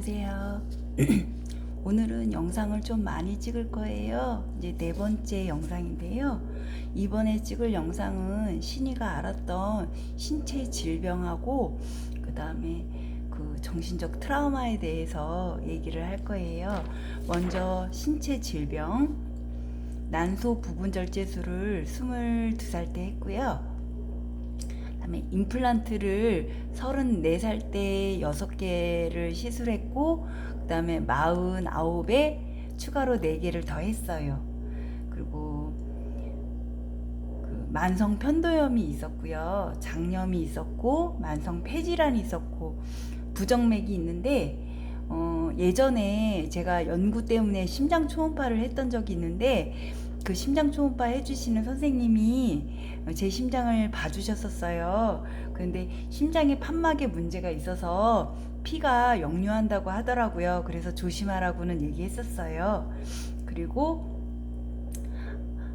안녕하세요. 오늘은 영상을 좀 많이 찍을 거예요. 이제 네 번째 영상인데요. 이번에 찍을 영상은 신이가 알았던 신체 질병하고 그 다음에 그 정신적 트라우마에 대해서 얘기를 할 거예요. 먼저 신체 질병. 난소 부분 절제술을 22살 때 했고요. 그다음에 임플란트를 34살 때 6개를 시술했고 그 다음에 49에 추가로 4개를 더 했어요. 그리고 그 만성 편도염이 있었고요. 장염이 있었고 만성 폐질환이 있었고 부정맥이 있는데 어, 예전에 제가 연구 때문에 심장 초음파를 했던 적이 있는데 그 심장 초음파 해주시는 선생님이 제 심장을 봐주셨었어요. 그런데 심장에 판막에 문제가 있어서 피가 역류한다고 하더라고요. 그래서 조심하라고는 얘기했었어요. 그리고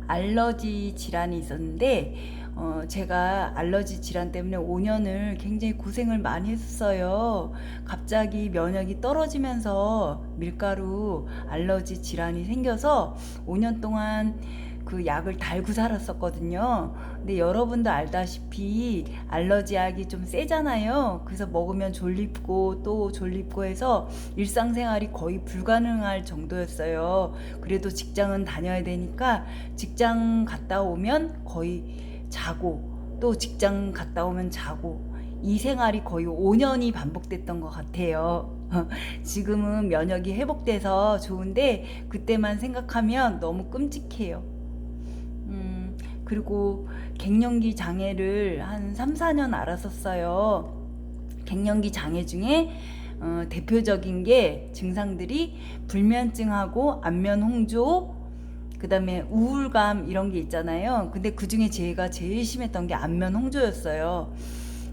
알러지 질환이 있었는데 어, 제가 알러지 질환 때문에 5년을 굉장히 고생을 많이 했었어요. 갑자기 면역이 떨어지면서 밀가루 알러지 질환이 생겨서 5년 동안 그 약을 달고 살았었거든요. 근데 여러분도 알다시피 알러지 약이 좀 세잖아요. 그래서 먹으면 졸립고 또 졸립고 해서 일상생활이 거의 불가능할 정도였어요. 그래도 직장은 다녀야 되니까 직장 갔다 오면 거의 자고 또 직장 갔다 오면 자고 이 생활이 거의 5년이 반복됐던 것 같아요. 지금은 면역이 회복돼서 좋은데 그때만 생각하면 너무 끔찍해요. 음, 그리고 갱년기 장애를 한 3, 4년 알았었어요. 갱년기 장애 중에 어, 대표적인 게 증상들이 불면증하고 안면 홍조, 그 다음에 우울감 이런 게 있잖아요. 근데 그 중에 제가 제일 심했던 게 안면 홍조였어요.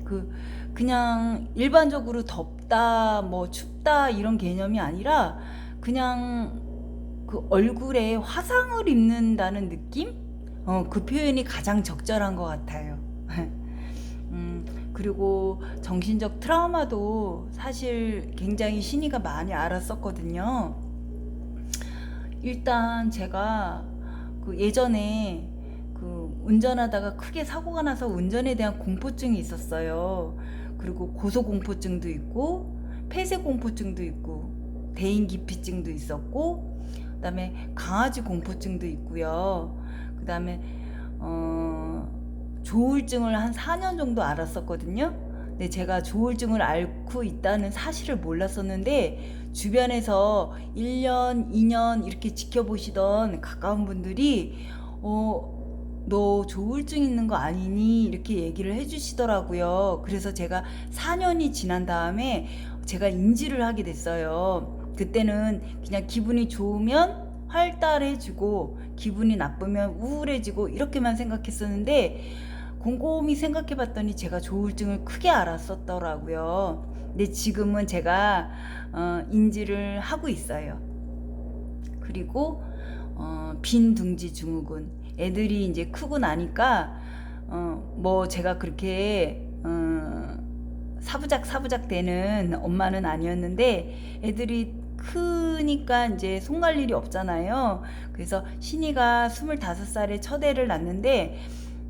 그, 그냥 일반적으로 덥다, 뭐 춥다 이런 개념이 아니라 그냥 그 얼굴에 화상을 입는다는 느낌? 어, 그 표현이 가장 적절한 것 같아요. 음, 그리고 정신적 트라우마도 사실 굉장히 신이가 많이 알았었거든요. 일단 제가 그 예전에 그 운전하다가 크게 사고가 나서 운전에 대한 공포증이 있었어요. 그리고 고소공포증도 있고 폐쇄공포증도 있고 대인기피증도 있었고 그다음에 강아지 공포증도 있고요. 그다음에 어 조울증을 한 4년 정도 알았었거든요. 근데 제가 조울증을 앓고 있다는 사실을 몰랐었는데 주변에서 1년, 2년 이렇게 지켜보시던 가까운 분들이 어, 너 조울증 있는 거 아니니? 이렇게 얘기를 해주시더라고요. 그래서 제가 4년이 지난 다음에 제가 인지를 하게 됐어요. 그때는 그냥 기분이 좋으면 활달해지고 기분이 나쁘면 우울해지고 이렇게만 생각했었는데 곰곰이 생각해 봤더니 제가 조울증을 크게 알았었더라고요. 근데 지금은 제가 어, 인지를 하고 있어요. 그리고 어, 빈 둥지 증후군 애들이 이제 크고 나니까 어, 뭐 제가 그렇게 어, 사부작 사부작 되는 엄마는 아니었는데 애들이 크니까 이제 손 갈 일이 없잖아요. 그래서 신이가 25살에 첫 애를 낳는데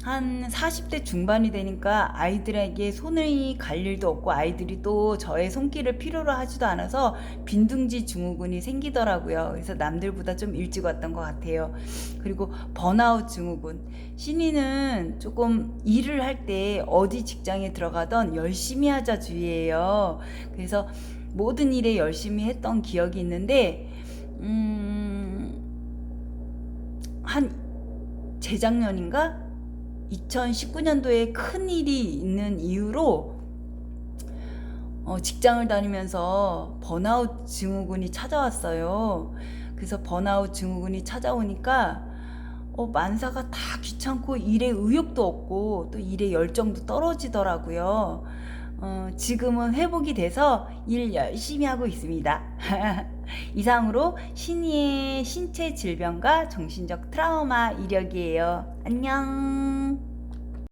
한 40대 중반이 되니까 아이들에게 손을 갈 일도 없고 아이들이 또 저의 손길을 필요로 하지도 않아서 빈둥지 증후군이 생기더라고요. 그래서 남들보다 좀 일찍 왔던 것 같아요. 그리고 번아웃 증후군. 신이는 조금 일을 할 때 어디 직장에 들어가던 열심히 하자 주의예요. 그래서 모든 일에 열심히 했던 기억이 있는데, 음, 한 재작년인가? 2019년도에 큰 일이 있는 이유로 어, 직장을 다니면서 번아웃 증후군이 찾아왔어요. 그래서 번아웃 증후군이 찾아오니까 어, 만사가 다 귀찮고 일에 의욕도 없고 또 일에 열정도 떨어지더라고요. 어, 지금은 회복이 돼서 일 열심히 하고 있습니다. 이상으로 신이의 신체 질병과 정신적 트라우마 이력이에요. 안녕.